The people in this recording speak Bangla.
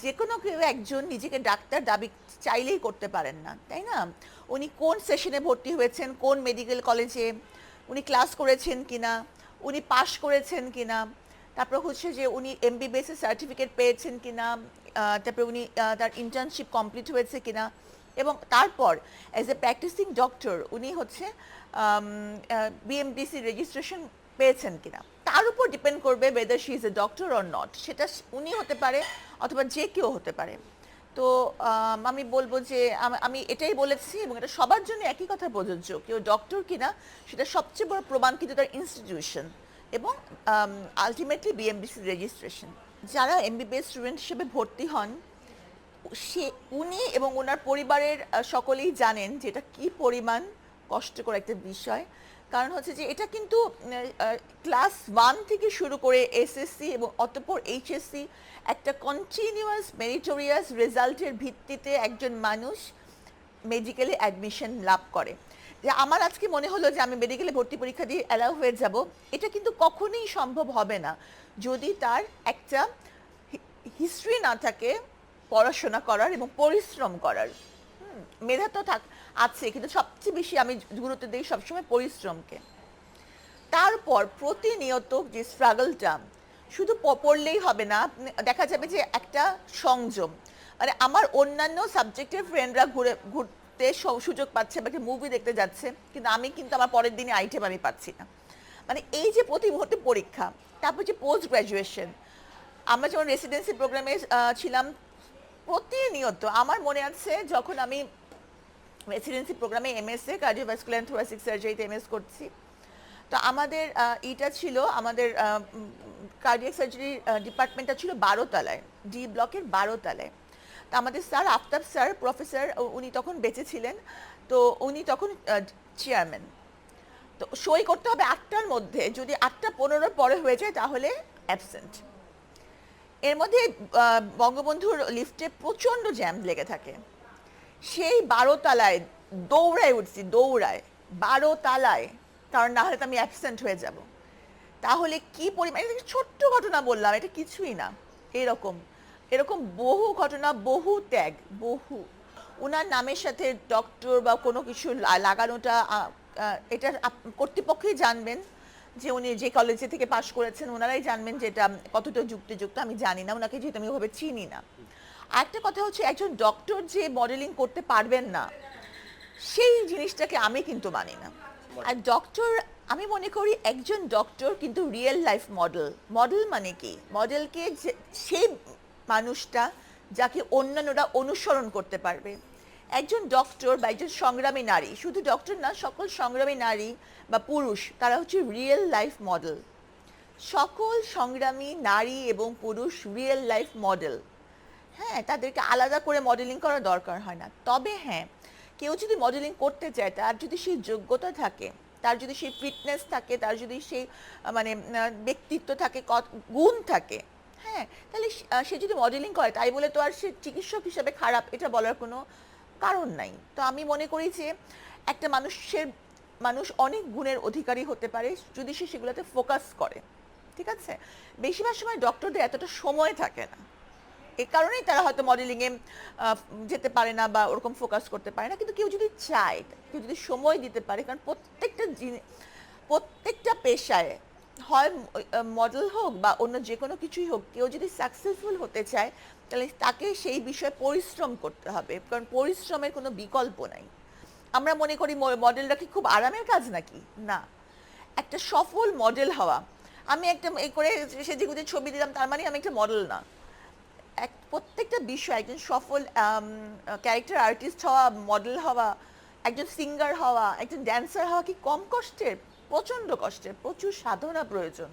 যে কোনো কেউ একজন নিজেকে ডাক্তার দাবি চাইলেই করতে পারেন না, তাই না? উনি কোন সেশনে ভর্তি হয়েছেন, কোন মেডিকেল কলেজে, উনি ক্লাস করেছেন কিনা, উনি পাশ করেছেন কিনা, তারপর হচ্ছে যে উনি এমবিবিএস এর সার্টিফিকেট পেয়েছেন কিনা তারপরে উনি তার ইন্টার্নশিপ কমপ্লিট হয়েছে কিনা, এবং তারপর অ্যাজ এ প্র্যাকটিসিং ডক্টর উনি হচ্ছে বিএমডিসি রেজিস্ট্রেশন পেয়েছেন কিনা। তার উপর ডিপেন্ড করবে whether she is a doctor or not সেটা উনি হতে পারে অথবা যে কেউ হতে পারে। তো, আমি বলব যে, আমি এটাই বলেছি এবং এটা সবার জন্য একই কথা প্রযোজ্য, কেউ ডক্টর কিনা, সেটা সবচেয়ে বড় প্রমাণ কিন্তু তার ইনস্টিটিউশন এবং আলটিমেটলি বিএমডিসি রেজিস্ট্রেশন যারা এমবিবিএস স্টুডেন্ট হিসেবে ভর্তি হন, সে, উনি এবং ওনার পরিবারের সকলেই জানেন যে এটা কী পরিমাণ কষ্টকর একটা বিষয়। কারণ হচ্ছে যে এটা কিন্তু ক্লাস ওয়ান থেকে শুরু করে এসএসসি এবং অতঃপর এইচএসসি একটা কন্টিনিউয়াস মেরিটোরিয়াস রেজাল্টের ভিত্তিতে একজন মানুষ মেডিকেলে অ্যাডমিশন লাভ করে। যে আমার আজকে মনে হলো যে আমি মেডিকেলে ভর্তি পরীক্ষা দিয়ে অ্যালাউ হয়ে যাব, এটা কিন্তু কখনোই সম্ভব হবে না। যদি তার একটা হিস্ট্রি না থাকে পড়াশোনা করার এবং পরিশ্রম করার। মেধা তো থাক আছে, কিন্তু সবচেয়ে বেশি আমি গুরুত্ব দিই সবসময় পরিশ্রমকে। তারপর প্রতিনিয়ত যে স্ট্রাগলটা শুধু পড়লেই হবে না, দেখা যাবে যে একটা সংযম। মানে আমার অন্যান্য সাবজেক্টের ফ্রেন্ডরা ঘুরে, ঘুরতে সুযোগ পাচ্ছে বা একটা মুভি দেখতে যাচ্ছে, কিন্তু আমি কিন্তু আমার পরের দিনে আইটেম আমি পাচ্ছি না। মানে এই যে প্রতি মুহূর্তে পরীক্ষা, তারপর যে পোস্ট গ্র্যাজুয়েশন আমরা যখন রেসিডেন্সি প্রোগ্রামে ছিলাম, প্রতিনিয়ত আমার মনে আছে যখন আমি রেসিডেন্সি প্রোগ্রামে এমএসএ কার্ডিওভাস্কুলার থোরাসিক সার্জারিতে এমএস করছি। তো আমাদের ইটা ছিল আমাদের কার্ডিয়াক সার্জারি ডিপার্টমেন্টটা ছিল বারো তলায় ডি ব্লকের বারো তলায়। তো আমাদের স্যার, আফতাব স্যার প্রফেসর উনি তখন বেঁচে ছিলেন। তো উনি তখন চেয়ারম্যান তো সই করতে হবে আটটার মধ্যে, যদি আটটা পনেরোর পরে হয়ে যায় তাহলে অ্যাবসেন্ট এর মধ্যে বঙ্গবন্ধুর লিফটে প্রচণ্ড জ্যাম লেগে থাকে। সেই বারো তালায় দৌড়ায় উঠছি, দৌড়ায়। বারো তালায়, কারণ না হলে তো আমি অ্যাবসেন্ট হয়ে যাব। তাহলে কি পরিমাণ, এটা ছোট্ট ঘটনা বললাম, এটা কিছুই না। এরকম এরকম বহু ঘটনা, বহু ত্যাগ, বহু। ওনার নামের সাথে ডক্টর বা কোনো কিছু লাগানোটা এটা কর্তৃপক্ষই জানবেন যে উনি যে কলেজে থেকে পাশ করেছেন ওনারাই জানবেন যে এটা কতটা যুক্তিযুক্ত, আমি জানি না। ওনাকে যেহেতু আমি ওভাবে চিনি না। আরেকটা কথা হচ্ছে একজন ডক্টর যে মডেলিং করতে পারবেন না, সেই জিনিসটাকে আমি কিন্তু মানি না। আর ডক্টর আমি মনে করি একজন ডক্টর কিন্তু রিয়েল লাইফ মডেল মডেল মানে কি? মডেলকে সেই মানুষটা যাকে অন্যান্যরা অনুসরণ করতে পারবে। একজন ডক্টর বা একজন সংগ্রামী নারী, শুধু ডক্টর না, সকল সংগ্রামী নারী বা পুরুষ, তারা হচ্ছে রিয়েল লাইফ মডেল সকল সংগ্রামী নারী এবং পুরুষ রিয়েল লাইফ মডেল হ্যাঁ তাদেরকে আলাদা করে মডেলিং করার দরকার হয় না। তবে হ্যাঁ কেউ যদি মডেলিং করতে চায়, তার যদি সেই যোগ্যতা থাকে, তার যদি সেই ফিটনেস থাকে, তার যদি সেই মানে ব্যক্তিত্ব থাকে গুণ থাকে হ্যাঁ তাহলে সে যদি মডেলিং করে, তাই বলে তো আর সে চিকিৎসক হিসাবে খারাপ, এটা বলার কোনো কারণ নাই। তো আমি মনে করি যে, একটা মানুষের, মানুষ অনেক গুণের অধিকারী হতে পারে যদি সে সেগুলোতে ফোকাস করে, ঠিক আছে? বেশিরভাগ সময় ডক্টরদের এতটা সময় থাকে না। এ কারণেই তারা হয়তো মডেলিংয়ে যেতে পারে না বা ওরকম ফোকাস করতে পারে না। কিন্তু কেউ যদি চায়, কেউ যদি সময় দিতে পারে, কারণ প্রত্যেকটা জিনি- প্রত্যেকটা পেশায়, হয় মডেল হোক বা অন্য যে কোনো কিছুই হোক, কেউ যদি সাকসেসফুল হতে চায়, তাহলে তাকে সেই বিষয়ে পরিশ্রম করতে হবে। কারণ পরিশ্রমের কোনো বিকল্প নাই। আমরা মনে করি মডেলটা কি খুব আরামের কাজ নাকি? না। একটা সফল মডেল হওয়া। আমি একটা এই করে সে সেদিকে ছবি দিলাম, তার মানে আমি একটা মডেল না। প্রত্যেকটা বিষয়, একজন সফল ক্যারেক্টার আর্টিস্ট হওয়া মডেল হওয়া, একজন সিঙ্গার হওয়া, একজন ড্যান্সার হওয়া কি কম কষ্টের? প্রচণ্ড কষ্টের, প্রচুর সাধনা প্রয়োজন।